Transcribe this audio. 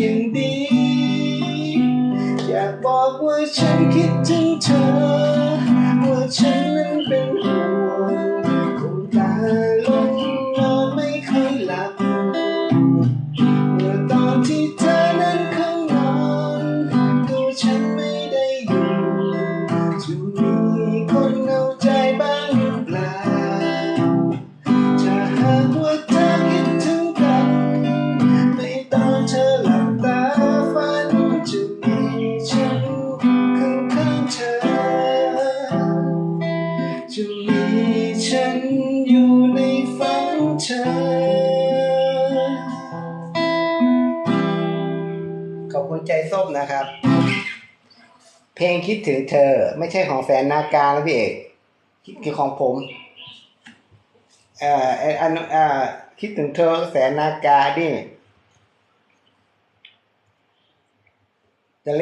อย่างดี อยากบอกว่าฉันคิดถึงเธอ ว่าฉันนั้นเป็นห่วงคงตาลงนอนไม่ค่อยหลับเมื่อตอนที่เธอนั้นเข้านอนตัวฉันไม่ได้อยู่จะมี จะมีฉันอยู่ในฝันเธอ ขอบคุณใจส้มนะครับ เพลงคิดถึงเธอไม่ใช่ของแฟนนาการนะพี่เอกคือของผมเอ่อไออันเอ่อคิดถึงเธอแสนนากาดิจะเล่น